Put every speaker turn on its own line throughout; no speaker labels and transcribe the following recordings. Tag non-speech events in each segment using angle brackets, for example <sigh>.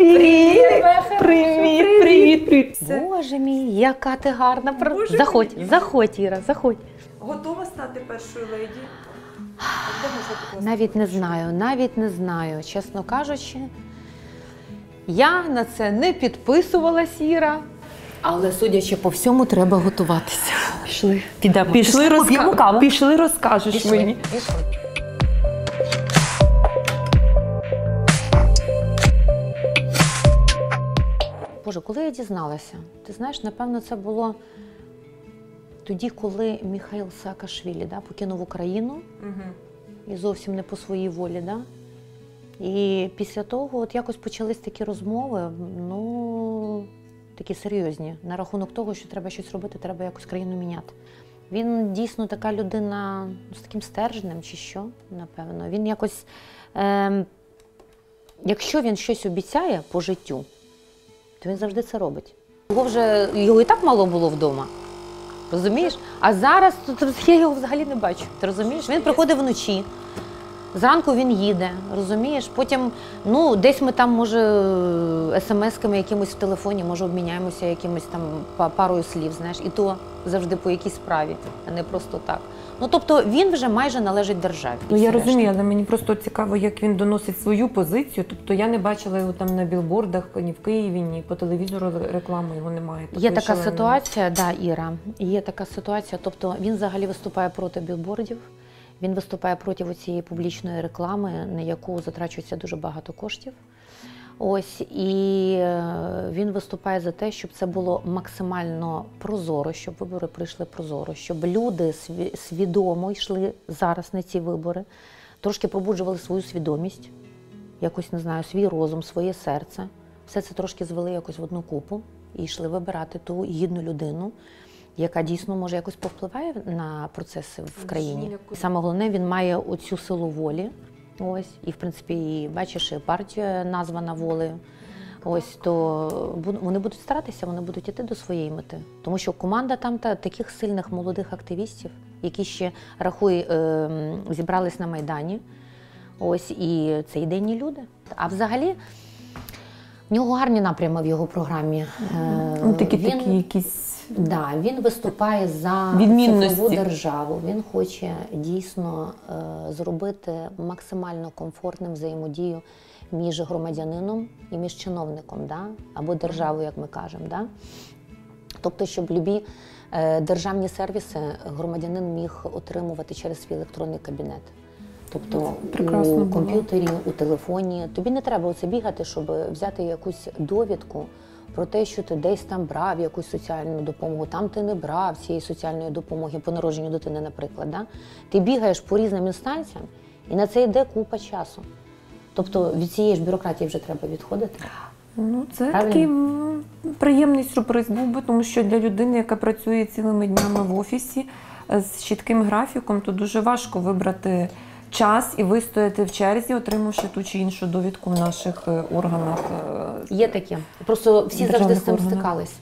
Привіт! Привіт, привіт, привіт! Боже мій, яка ти гарна.
Боже
Заходь,
мій.
заходь, Іра, заходь.
Готова стати першою леді?
Навіть не знаю, навіть не знаю, чесно кажучи. Я на це не підписувалась, Іра. Але судячи по всьому, треба готуватися.
Пішли.
Підемо.
Пішли, розка-
каву.
Пішли розкажеш
Пішли,
мені.
пішли. Боже, коли я дізналася, ти знаєш, напевно, це було тоді, коли Михайло Саакашвілі да, покинув Україну
Мгм.
і зовсім не по своїй волі. Да? І після того от якось почались такі розмови, ну такі серйозні, на рахунок того, що треба щось робити, треба якось країну міняти. Він дійсно така людина ну, з таким стержнем чи що, напевно. Він якось, ем, якщо він щось обіцяє по життю, то він завжди це робить. Його вже його і так мало було вдома. Розумієш? А зараз я його взагалі не бачу. Ти розумієш? Він приходить вночі. Зранку він їде, розумієш? Потім, ну, десь ми там, може, смс-ками якимось в телефоні, може, обміняємося якимось там парою слів, знаєш, і то завжди по якійсь справі, а не просто так. Ну тобто він вже майже належить державі.
Ну я розумію, але мені просто цікаво, як він доносить свою позицію. Тобто я не бачила його там на білбордах ні в Києві, ні по телевізору реклами його немає.
Є така
шаленої.
ситуація, да, Іра. Є така ситуація. Тобто він взагалі виступає проти білбордів. Він виступає проти цієї публічної реклами, на яку затрачується дуже багато коштів. Ось і е, він виступає за те, щоб це було максимально прозоро, щоб вибори пройшли прозоро, щоб люди свідомо йшли зараз на ці вибори, трошки пробуджували свою свідомість, якось не знаю, свій розум, своє серце. Все це трошки звели якось в одну купу і йшли вибирати ту гідну людину, яка дійсно може якось повпливає на процеси в країні. Саме головне, він має оцю силу волі. Ось, і в принципі, і бачиш, і партія названа волею. Ось то вони будуть старатися, вони будуть йти до своєї мети. Тому що команда там та таких сильних молодих активістів, які ще рахуй, е, зібрались на Майдані. Ось і це ідейні люди. А взагалі, в нього гарні напрями в його програмі. Е,
Ну,
він-
такі якісь.
Да, він виступає за
Відмінності.
цифрову державу. Він хоче дійсно е, зробити максимально комфортним взаємодію між громадянином і між чиновником, да? або державою, як ми кажемо. Да? Тобто, щоб любі е, державні сервіси громадянин міг отримувати через свій електронний кабінет. Тобто
прекрасно
у
було.
комп'ютері, у телефоні. Тобі не треба оце бігати, щоб взяти якусь довідку про те, що ти десь там брав якусь соціальну допомогу, там ти не брав цієї соціальної допомоги по народженню дитини, наприклад. Да? Ти бігаєш по різним інстанціям, і на це йде купа часу. Тобто від цієї ж бюрократії вже треба відходити.
Ну, це
Правильно?
такий приємний сюрприз був би, тому що для людини, яка працює цілими днями в офісі е, з чітким графіком, то дуже важко вибрати час і вистояти в черзі, отримавши ту чи іншу довідку в наших е, органах. е,
Є таке. Просто всі завжди з цим
органах.
стикались.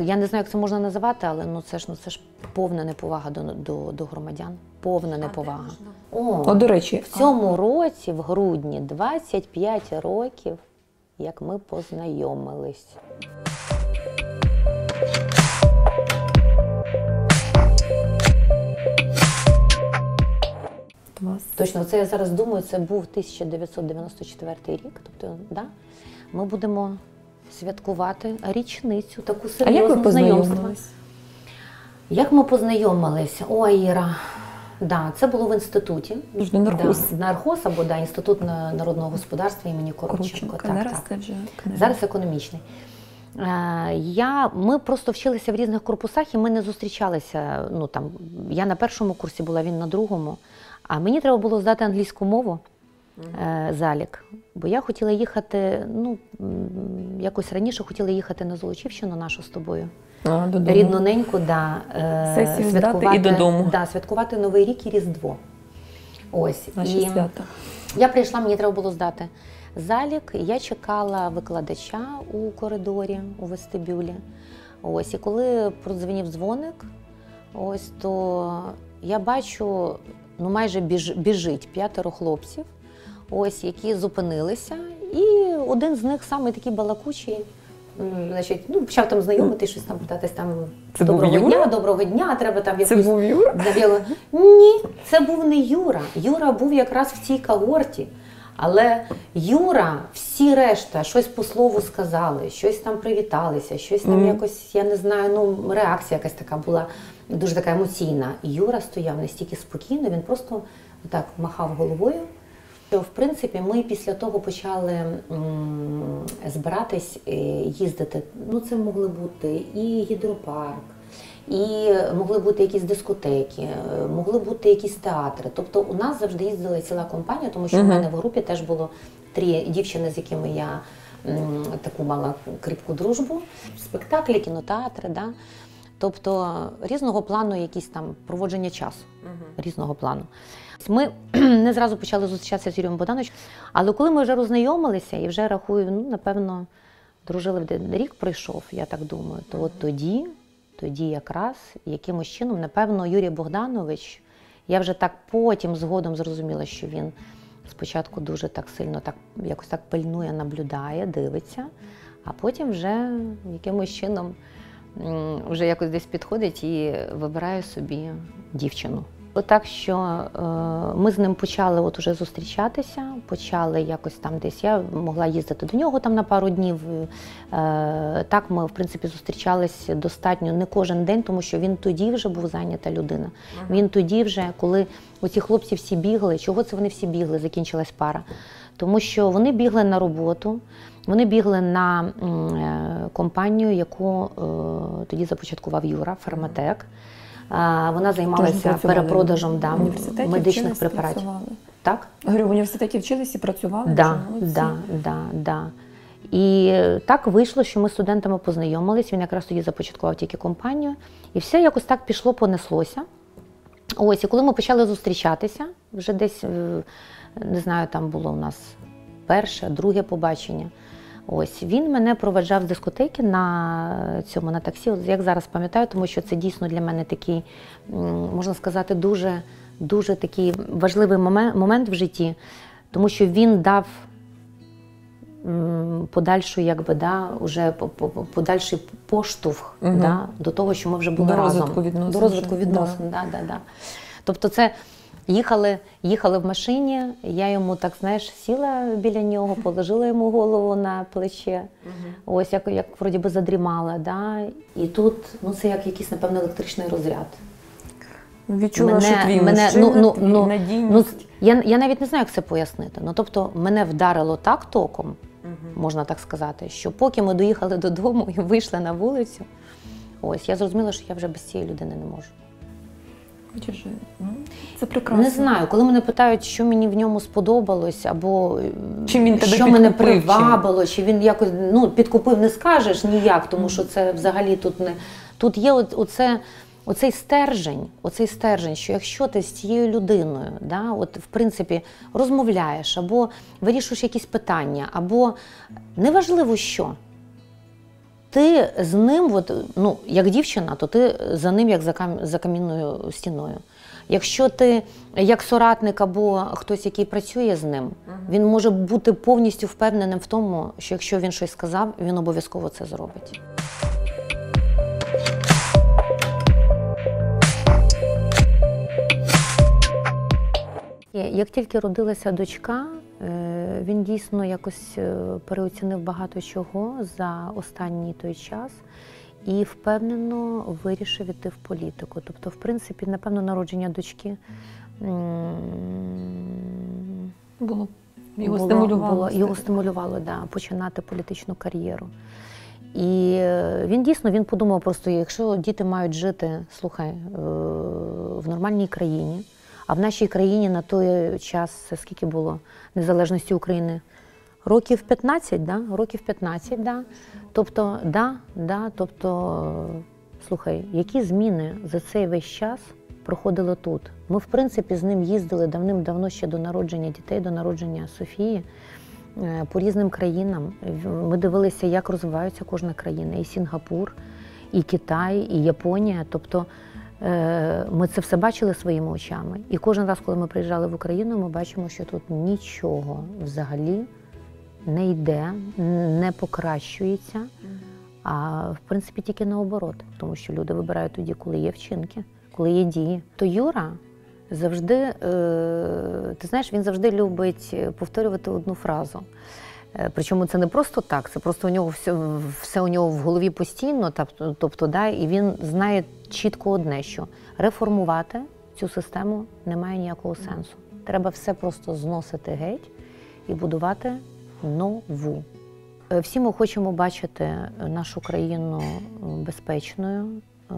Я не знаю, як це можна називати, але ну це ж ну це ж повна неповага до, до, до громадян. Повна неповага. О,
О, до речі,
в цьому році, в грудні, 25 років, як ми познайомились.
Клас.
Точно, це я зараз думаю, це був 1994 рік. Тобто, да, ми будемо святкувати річницю, таку
А
серйозну
як ви
знайомства. Як ми познайомилися? Ой, Іра. Да, це було в інституті.
Завжди нархоз.
Да, нархоз або да, інститут народного господарства імені Коротченко.
Коротченко.
Так,
Зараз
так.
вже.
Зараз економічний. Е, Я, ми просто вчилися в різних корпусах, і ми не зустрічалися. Ну, там, я на першому курсі була, він на другому. А мені треба було здати англійську мову е, залік, бо я хотіла їхати, ну, якось раніше хотіла їхати на Золочівщину нашу з тобою.
А, додому.
Рідну неньку, да, е,
Сесію здати і додому.
Да, святкувати Новий рік і Різдво. Ось.
Наші
і
свята.
я прийшла, мені треба було здати залік. Я чекала викладача у коридорі, у вестибюлі. Ось, і коли продзвенів дзвоник, ось то я бачу, ну майже біж, біжить п'ятеро хлопців, ось, які зупинилися і один з них самий такий балакучий. Значить, ну, почав там знайомити, щось там питатись там
Це був
доброго
Юра?
дня, доброго дня, треба там
Це був Юра?
Навіли. Ні, це був не Юра. Юра був якраз в цій когорті. Але Юра, всі решта, щось по слову сказали, щось там привіталися, щось там
Мгм.
якось, я не знаю, ну реакція якась така була дуже така емоційна. Юра стояв настільки спокійно, він просто так махав головою. Що, в принципі, ми після того почали м, збиратись е, їздити. Ну, це могли бути і гідропарк, і могли бути якісь дискотеки, е, могли бути якісь театри. Тобто у нас завжди їздила ціла компанія, тому що в мене в групі теж було три дівчини, з якими я м, таку мала кріпку дружбу. Спектаклі, кінотеатри, да? Тобто різного плану якісь там проводження часу різного плану. Ми <clears throat> не зразу почали зустрічатися з Юрієм Богдановичем, але коли ми вже роззнайомилися і вже рахую, ну напевно, дружили в рік пройшов, я так думаю, то от тоді, тоді якраз якимось чином, напевно, Юрій Богданович, я вже так потім згодом зрозуміла, що він спочатку дуже так сильно так якось так пильнує, наблюдає, дивиться, а потім вже якимось чином вже якось десь підходить і вибирає собі дівчину. Так що е, ми з ним почали от уже зустрічатися, почали якось там десь. Я могла їздити до нього там на пару днів. Е, так ми, в принципі, зустрічались достатньо не кожен день, тому що він тоді вже був зайнята людина. Він тоді вже, коли оці хлопці всі бігли, чого це вони всі бігли, закінчилась пара. Тому що вони бігли на роботу, вони бігли на е, компанію, яку е, тоді започаткував Юра, Фарматек. Вона займалася перепродажем да, медичних препаратів. Так?
Говорю, в університеті вчились і працювали.
Да, да, да, да. І так вийшло, що ми з студентами познайомились. Він якраз тоді започаткував тільки компанію, і все якось так пішло, понеслося. Ось, і коли ми почали зустрічатися, вже десь е, не знаю, там було у нас перше, друге побачення. Ось він мене проведжав з дискотеки на цьому на таксі. Як зараз пам'ятаю, тому що це дійсно для мене такий, можна сказати, дуже, дуже такий важливий момент, момент в житті, тому що він дав подальшу, якби, да, уже по- по- по- подальший поштовх
Мгм.
да, до того, що ми вже були
До
разом.
розвитку відносин
До розвитку відносин, да. Да, да, Тобто це їхали, їхали в машині, я йому так, знаєш, сіла біля нього, положила йому голову на плече. Ось як, як вроді би задрімала. Да? І тут ну, це як якийсь, напевно, електричний розряд.
Відчула, що твій
мене,
мужчина,
ну, ну, ну,
надійність.
ну, я, я навіть не знаю, як це пояснити. Ну, тобто, мене вдарило так током, можна так сказати, що поки ми доїхали додому і вийшли на вулицю, ось я зрозуміла, що я вже без цієї людини не можу.
Бачиш, ну, Це прекрасно.
Не знаю, коли мене питають, що мені в ньому сподобалось, або е,
Чим він тебе
що мене привабило, чи він якось ну, підкупив, не скажеш ніяк, тому що це взагалі тут не тут є оце, оцей стержень, оцей стержень, що якщо ти з цією людиною, да, от, в принципі, розмовляєш, або вирішуєш якісь питання, або неважливо що. Ти з ним, от, ну, як дівчина, то ти за ним як за, кам... за камінною стіною. Якщо ти як соратник або хтось, який працює з ним, він може бути повністю впевненим в тому, що якщо він щось сказав, він обов'язково це зробить. Як тільки родилася дочка, він дійсно якось е, переоцінив багато чого за останній той час і впевнено вирішив іти в політику. Тобто, в принципі, напевно, народження дочки
Було. Його
було-
стимулювало.
було- його стимулювало да, починати політичну кар'єру. І е, він дійсно він подумав просто, якщо діти мають жити, слухай, е, в нормальній країні, а в нашій країні на той час скільки було незалежності України? Років 15, да? Років 15, да. Тобто, да, да, тобто, слухай, які зміни за цей весь час проходили тут? Ми, в принципі, з ним їздили давним-давно ще до народження дітей, до народження Софії е, по різним країнам. Ми дивилися, як розвивається кожна країна, і Сінгапур, і Китай, і Японія. Тобто ми це все бачили своїми очами. І кожен раз, коли ми приїжджали в Україну, ми бачимо, що тут нічого взагалі не йде, не покращується, а в принципі тільки наоборот, тому що люди вибирають тоді, коли є вчинки, коли є дії. То Юра завжди, е, ти знаєш, він завжди любить повторювати одну фразу. Е, Причому це не просто так, це просто у нього все, все у нього в голові постійно, тобто, да, і він знає чітко одне, що реформувати цю систему немає ніякого сенсу. Треба все просто зносити геть і будувати нову. Е, Всі ми хочемо бачити нашу країну безпечною. Е,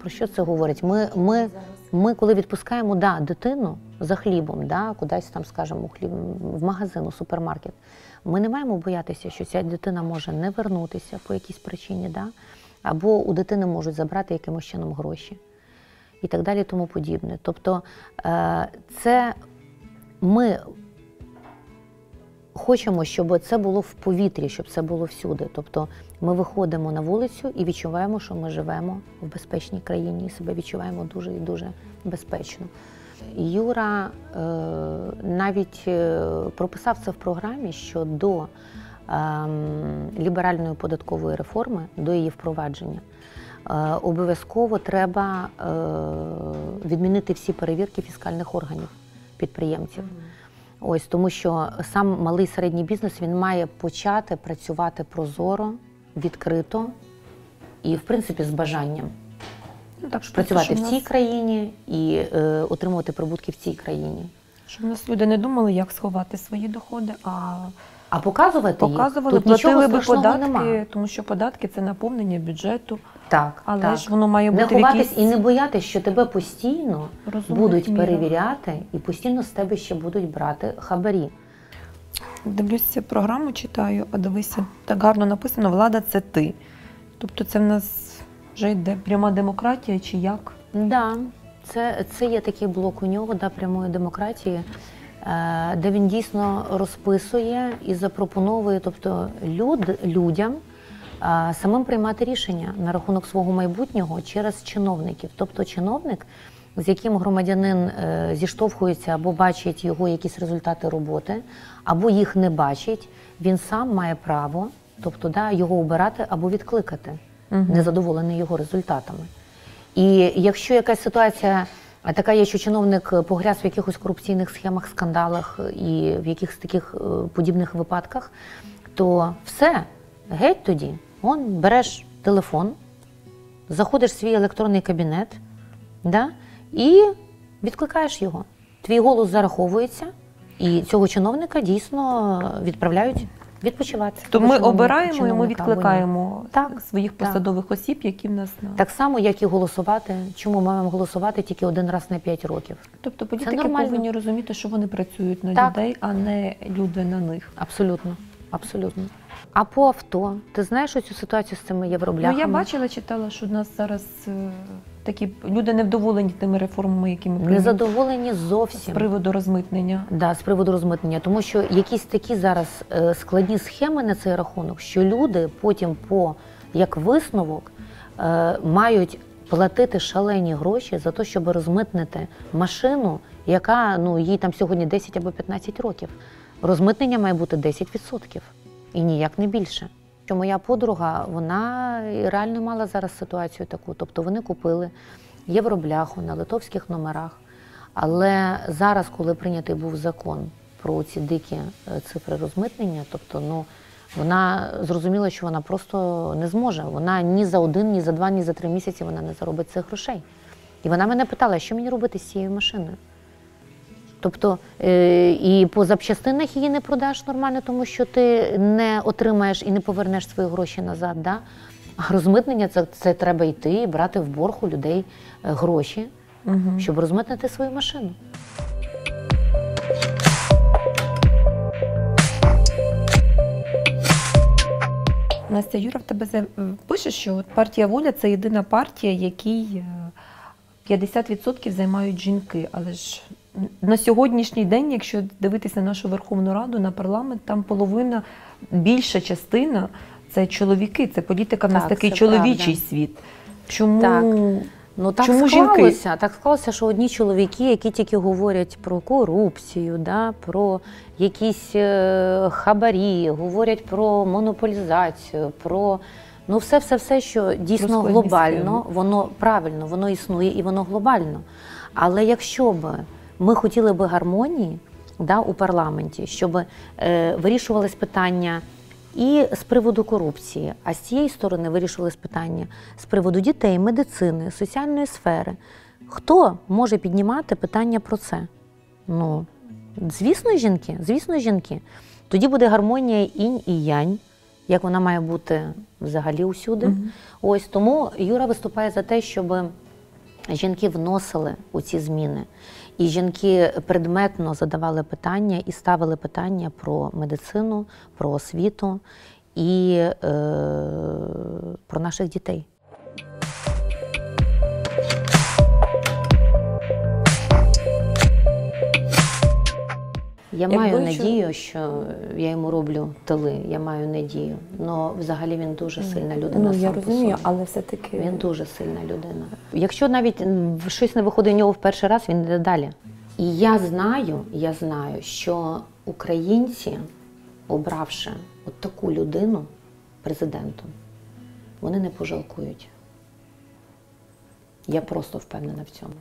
Про що це говорить? Ми, ми, ми коли відпускаємо да, дитину за хлібом, да, кудись там, скажімо, хліб, в магазин, у супермаркет, ми не маємо боятися, що ця дитина може не вернутися по якійсь причині, да, або у дитини можуть забрати якимось чином гроші і так далі, тому подібне. Тобто е, це ми хочемо, щоб це було в повітрі, щоб це було всюди. Тобто ми виходимо на вулицю і відчуваємо, що ми живемо в безпечній країні і себе відчуваємо дуже і дуже безпечно. Юра е, навіть е, прописав це в програмі, що до ем, ліберальної податкової реформи, до її впровадження, е, обов'язково треба е, відмінити всі перевірки фіскальних органів підприємців. Ось тому, що сам малий середній бізнес він має почати працювати прозоро, відкрито і, в принципі, з бажанням
Ну, так,
працювати
що
в цій
нас-
країні і е, отримувати прибутки в цій країні.
Щоб у нас люди не думали, як сховати свої доходи, а
А показувати
показували,
їх тут
платили би податки,
немає.
тому що податки це наповнення бюджету,
Так,
але
так.
ж воно має бути в
ховатись
якійсь
і не боятись, що тебе постійно
розумних
будуть
мірах.
перевіряти і постійно з тебе ще будуть брати хабарі.
Дивлюся програму, читаю, а дивися, так гарно написано Влада це ти. Тобто це в нас вже йде пряма демократія чи як?
Да, це, це є такий блок у нього да, прямої демократії, де він дійсно розписує і запропоновує тобто, люд, людям е, самим приймати рішення на рахунок свого майбутнього через чиновників. Тобто чиновник, з яким громадянин е, зіштовхується або бачить його якісь результати роботи, або їх не бачить, він сам має право тобто, да, його обирати або відкликати, незадоволений його результатами. І якщо якась ситуація а така є, що чиновник погряз в якихось корупційних схемах, скандалах і в якихось таких е, подібних випадках, то все, геть тоді, он береш телефон, заходиш в свій електронний кабінет да, і відкликаєш його. Твій голос зараховується, і цього чиновника дійсно відправляють відпочивати.
То ми обираємо і ми відкликаємо
Так,
своїх
так.
посадових осіб, які в нас на
Так само, як і голосувати. Чому ми маємо голосувати тільки один раз на 5 років?
тобто політики повинні розуміти, що вони працюють на
Так.
людей, а не люди на них.
Абсолютно, абсолютно. А по авто, ти знаєш оцю ситуацію з цими євробляхами?
Ну я бачила, читала, що в нас зараз е, такі люди невдоволені тими реформами, які ми прийняли
Незадоволені
з приводу розмитнення.
Да, з приводу розмитнення, тому що якісь такі зараз е, складні схеми на цей рахунок, що люди потім, по як висновок, е, мають платити шалені гроші за те, щоб розмитнити машину, яка ну їй там сьогодні 10 або 15 років. Розмитнення має бути 10% і ніяк не більше. Що моя подруга, вона реально мала зараз ситуацію таку. Тобто вони купили євробляху на литовських номерах. Але зараз, коли прийнятий був закон про ці дикі е, цифри розмитнення, тобто, ну вона зрозуміла, що вона просто не зможе. Вона ні за один, ні за два, ні за три місяці вона не заробить цих грошей. І вона мене питала, що мені робити з цією машиною. Тобто е, і по запчастинах її не продаш нормально, тому що ти не отримаєш і не повернеш свої гроші назад. Да? А розмитнення це, це треба йти і брати в борг у людей е, гроші,
Угу.
щоб розмитнити свою машину.
Настя Юра в тебе пише, що от партія Воля це єдина партія, якій е, 50% займають жінки. Але ж на сьогоднішній день, якщо дивитися на нашу Верховну Раду, на парламент, там половина, більша частина це чоловіки, це політика в нас
Так,
такий чоловічий
правда.
світ. Чому
Так. Ну так
Чому
склалося,
жінки?
так склалося, що одні чоловіки, які тільки говорять про корупцію, да, про якісь е, хабарі, говорять про монополізацію, про ну все, все, все, що дійсно глобально, воно правильно, воно існує і воно глобально. Але якщо б ми хотіли би гармонії да, у парламенті, щоб е, вирішувались питання і з приводу корупції, а з цієї сторони вирішувались питання з приводу дітей, медицини, соціальної сфери. Хто може піднімати питання про це? Ну, звісно, жінки, звісно, жінки. Тоді буде гармонія інь і янь, як вона має бути взагалі усюди. Ось тому Юра виступає за те, щоб жінки вносили у ці зміни. І жінки предметно задавали питання і ставили питання про медицину, про освіту і е, про наших дітей. Я
Якби
маю
що-
надію, що я йому роблю тили. Я маю надію. але взагалі він дуже сильна людина.
Ну, я
сам по собі.
але все-таки
Він дуже сильна людина. Якщо навіть щось не виходить у нього в перший раз, він йде далі. І я знаю, я знаю, що українці, обравши от таку людину президентом, вони не пожалкують. Я просто впевнена в цьому.